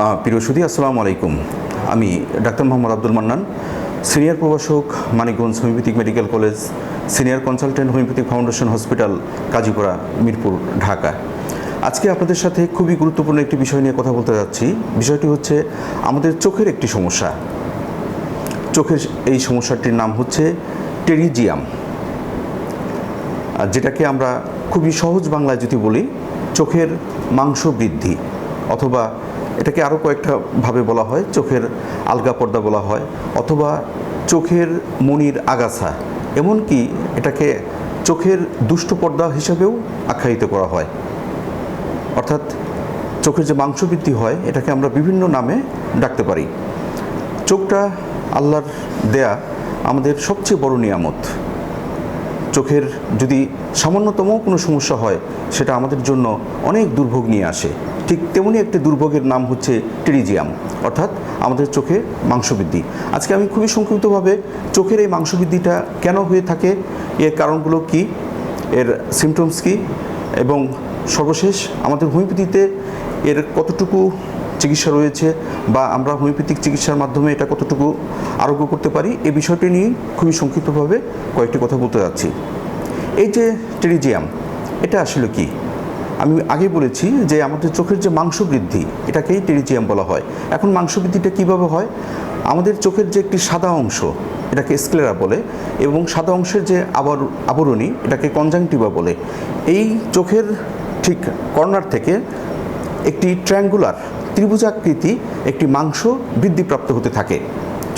প্রিয় সুদী আসসালামু আলাইকুম। আমি ডাক্তার মোহাম্মদ আব্দুল মান্নান, সিনিয়র প্রভাষক Manikganj homeopathic medical college, senior consultant homeopathic foundation hospital Kazipara Mirpur, Dhaka. আজকে আপনাদের সাথে খুবই গুরুত্বপূর্ণ একটি বিষয় নিয়ে কথা বলতে যাচ্ছি। বিষয়টি হচ্ছে আমাদের চোখের একটি সমস্যা। চোখের এই সমস্যাটির নাম হচ্ছে টেরিজিয়াম। যেটাকে আমরা খুবই সহজ বাংলায় যদি বলি, চোখের মাংস বৃদ্ধি অথবা এটাকে আরও কয়েকটা ভাবে বলা হয়, চোখের আলগা পর্দা বলা হয়, অথবা চোখের মনির আগাছা। এমনকি এটাকে চোখের দুষ্ট পর্দা হিসাবেও আখ্যায়িত করা হয়। অর্থাৎ চোখের যে মাংস বৃদ্ধি হয়, এটাকে আমরা বিভিন্ন নামে ডাকতে পারি। চোখটা আল্লাহর দেয়া আমাদের সবচেয়ে বড় নিয়ামত। চোখের যদি সামান্যতম কোনো সমস্যা হয়, সেটা আমাদের জন্য অনেক দুর্ভোগ নিয়ে আসে। ঠিক তেমনি একটি দুর্ভোগের নাম হচ্ছে টেরিজিয়াম, অর্থাৎ আমাদের চোখে মাংসবৃদ্ধি। আজকে আমি খুবই সংক্ষিপ্তভাবে চোখের এই মাংসবৃদ্ধিটা কেন হয়ে থাকে, এর কারণগুলো কি, এর সিমটমস কি, এবং সর্বশেষ আমাদের হোমিওপ্যাথিতে এর কতটুকু চিকিৎসা রয়েছে বা আমরা হোমিওপ্যাথিক চিকিৎসার মাধ্যমে এটা কতটুকু আরোগ্য করতে পারি, এই বিষয়টি নিয়ে খুবই সংক্ষিপ্তভাবে কয়েকটি কথা বলতে যাচ্ছি। এই যে টেরিজিয়াম, এটা আসলে কি? আমি আগে বলেছি যে আমাদের চোখের যে মাংস বৃদ্ধি, এটাকেই টেরিজিয়াম বলা হয়। এখন মাংস বৃদ্ধিটা কীভাবে হয়? আমাদের চোখের যে একটি সাদা অংশ, এটাকে স্ক্লেরা বলে, এবং সাদা অংশের যে আবর, আবরণী, এটাকে কনজাংটিভা বলে। এই চোখের ঠিক কর্নার থেকে একটি ট্রায়াঙ্গুলার ত্রিভুজাকৃতি একটি মাংস বৃদ্ধিপ্রাপ্ত হতে থাকে।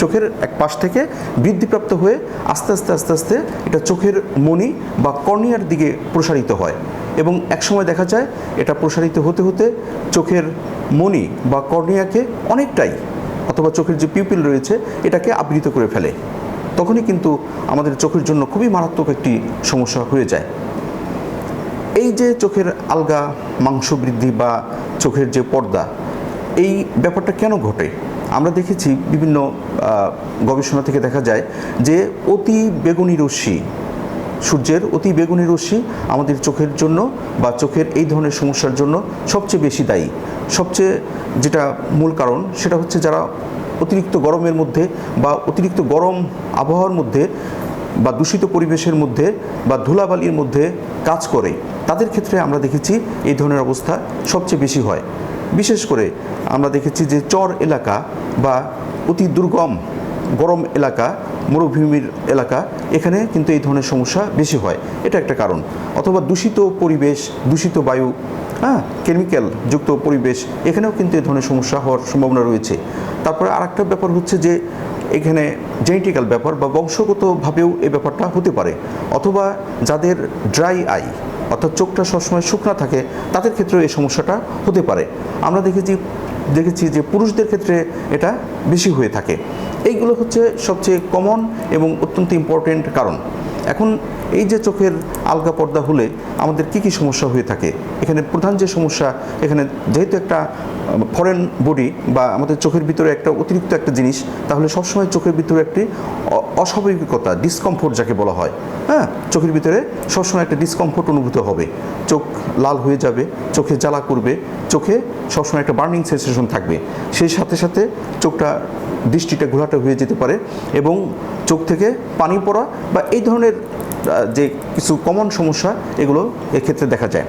চোখের এক পাশ থেকে বৃদ্ধিপ্রাপ্ত হয়ে আস্তে আস্তে আস্তে আস্তে এটা চোখের মণি বা কর্নিয়ার দিকে প্রসারিত হয় এবং একসময় দেখা যায় এটা প্রসারিত হতে হতে চোখের মণি বা কর্নিয়াকে অনেকটাই অথবা চোখের যে পিউপিল রয়েছে এটাকে আবৃত করে ফেলে। তখনই কিন্তু আমাদের চোখের জন্য খুবই মারাত্মক একটি সমস্যা হয়ে যায়। এই যে চোখের আলগা মাংস বৃদ্ধি বা চোখের যে পর্দা এই ব্যাপারটা কেন ঘটে? আমরা দেখেছি বিভিন্ন গবেষণা থেকে দেখা যায় যে অতি বেগুনি রশ্মি, সূর্যের অতি বেগুনি রশ্মি আমাদের চোখের জন্য বা চোখের এই ধরনের সমস্যার জন্য সবচেয়ে বেশি দায়ী। সবচেয়ে যেটা মূল কারণ সেটা হচ্ছে যারা অতিরিক্ত গরমের মধ্যে বা অতিরিক্ত গরম আবহাওয়ার মধ্যে বা দূষিত পরিবেশের মধ্যে বা ধুলাবালির মধ্যে কাজ করে, তাদের ক্ষেত্রে আমরা দেখেছি এই ধরনের অবস্থা সবচেয়ে বেশি হয়। বিশেষ করে আমরা দেখেছি যে চর এলাকা বা অতি দুর্গম, গরম এলাকা, মরুভূমির এলাকা, এখানে কিন্তু এই ধরনের সমস্যা বেশি হয়। এটা একটা কারণ। অথবা দূষিত পরিবেশ, দূষিত বায়ু হ্যাঁ কেমিক্যাল যুক্ত পরিবেশ, এখানেও কিন্তু এই ধরনের সমস্যা হওয়ার সম্ভাবনা রয়েছে। তারপরে আরেকটা ব্যাপার হচ্ছে যে এখানে জেনেটিক্যাল ব্যাপার বা বংশগতভাবেও এই ব্যাপারটা হতে পারে। অথবা যাদের ড্রাই আই অর্থাৎ চোখটা সবসময় শুকনা থাকে, তাদের ক্ষেত্রেও এই সমস্যাটা হতে পারে। আমরা দেখেছি দেখেছি যে পুরুষদের ক্ষেত্রে এটা বেশি হয়ে থাকে। এইগুলো হচ্ছে সবচেয়ে কমন এবং অত্যন্ত ইম্পর্টেন্ট কারণ। এখন এই যে চোখের আলগা পর্দা হলে আমাদের কি কি সমস্যা হয়ে থাকে? এখানে প্রধান যে সমস্যা, এখানে যেহেতু একটা ফরেন বডি বা আমাদের চোখের ভিতরে একটা অতিরিক্ত একটা জিনিস, তাহলে সবসময় চোখের ভিতরে একটি অস্বাভাবিকতা ডিসকমফোর্ট যাকে বলা হয় হ্যাঁ? চোখের ভিতরে সবসময় একটা ডিসকমফোর্ট অনুভূত হবে। চোখ লাল হয়ে যাবে, চোখে জ্বালা করবে, চোখে সবসময় একটা বার্নিং সেন্সেশন থাকবে। সেই সাথে সাথে চোখটা, দৃষ্টিটা ঘোলাটে হয়ে যেতে পারে এবং চোখ থেকে পানি পড়া বা এই ধরনের আহ, যে কিছু কমন সমস্যা এগুলো এক্ষেত্রে দেখা যায়।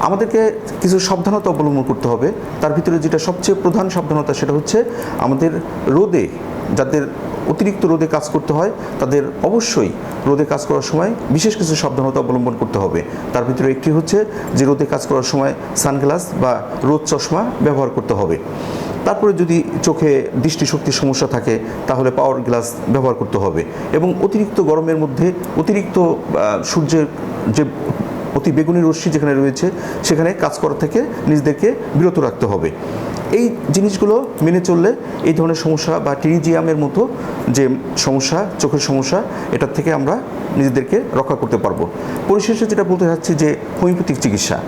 আমাদেরকে কিছু সাবধানতা অবলম্বন করতে হবে। তার ভিতরে যেটা সবচেয়ে প্রধান সাবধানতা সেটা হচ্ছে আমাদের রোদে যাদের অতিরিক্ত রোদে কাজ করতে হয় তাদের অবশ্যই রোদে কাজ করার সময় বিশেষ কিছু সাবধানতা অবলম্বন করতে হবে। তার ভিতরে একটি হচ্ছে যে রোদে কাজ করার সময় সানগ্লাস বা রোদ চশমা ব্যবহার করতে হবে। তারপরে যদি চোখে দৃষ্টিশক্তির সমস্যা থাকে, তাহলে পাওয়ার গ্লাস ব্যবহার করতে হবে। এবং অতিরিক্ত গরমের মধ্যে অতিরিক্ত সূর্যের যে অতি বেগুনি রশ্মি যেখানে রয়েছে, সেখানে কাজ করা থেকে নিজেদেরকে বিরত রাখতে হবে। এই জিনিসগুলো মেনে চললে এই ধরনের সমস্যা বা টিরিজিয়ামের মতো যে সমস্যা, চোখের সমস্যা, এটার থেকে আমরা নিজেদেরকে রক্ষা করতে পারব। পরিশেষে যেটা বলতে চাচ্ছি যে হোমিওপ্যাথিক চিকিৎসা।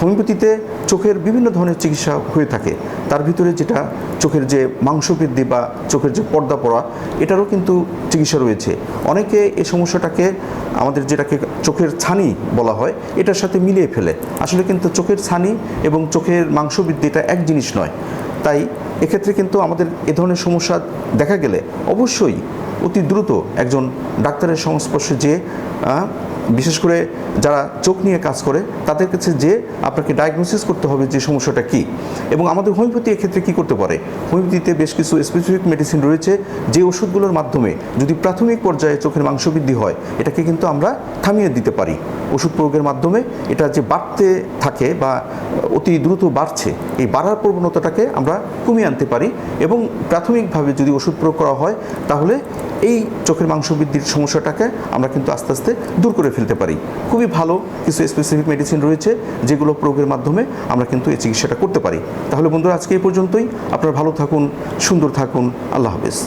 হোমিওপ্যাথিতে চোখের বিভিন্ন ধরনের চিকিৎসা হয়ে থাকে। তার ভিতরে যেটা চোখের যে মাংসবৃদ্ধি বা চোখের যে পর্দা পড়া, এটারও কিন্তু চিকিৎসা রয়েছে। অনেকে এই সমস্যাটাকে আমাদের যেটাকে চোখের ছানি বলা হয়, এটার সাথে মিলিয়ে ফেলে। আসলে কিন্তু চোখের ছানি এবং চোখের মাংসবৃদ্ধি এটা এক জিনিস নয়। তাই এক্ষেত্রে কিন্তু আমাদের এ ধরনের সমস্যা দেখা গেলে অবশ্যই অতি দ্রুত একজন ডাক্তারের সংস্পর্শে যে বিশেষ করে যারা চোখ নিয়ে কাজ করে, তাদের কাছে যে আপনাকে ডায়াগনোসিস করতে হবে যে সমস্যাটা কী। এবং আমাদের হোমিওপ্যাথি এক্ষেত্রে কী করতে পারে? হোমিওপ্যাথিতে বেশ কিছু স্পেসিফিক মেডিসিন রয়েছে যে ওষুধগুলোর মাধ্যমে যদি প্রাথমিক পর্যায়ে চোখের মাংস বৃদ্ধি হয়, এটাকে কিন্তু আমরা থামিয়ে দিতে পারি। ওষুধ প্রয়োগের মাধ্যমে এটা যে বাড়তে থাকে বা অতি দ্রুত বাড়ছে, এই বাড়ার প্রবণতাটাকে আমরা কমিয়ে আনতে পারি এবং প্রাথমিকভাবে যদি ওষুধ প্রয়োগ করা হয়, তাহলে এই চোখের মাংস বৃদ্ধির সমস্যাটাকে আমরা কিন্তু আস্তে আস্তে দূর করে ফেলতে পারি। খুবই ভালো কিছু স্পেসিফিক মেডিসিন রয়েছে যেগুলো প্রয়োগের মাধ্যমে আমরা কিন্তু এই চিকিৎসাটা করতে পারি। তাহলে বন্ধুরা, আজকে এই পর্যন্তই। আপনারা ভালো থাকুন, সুন্দর থাকুন। আল্লাহ হাফেজ।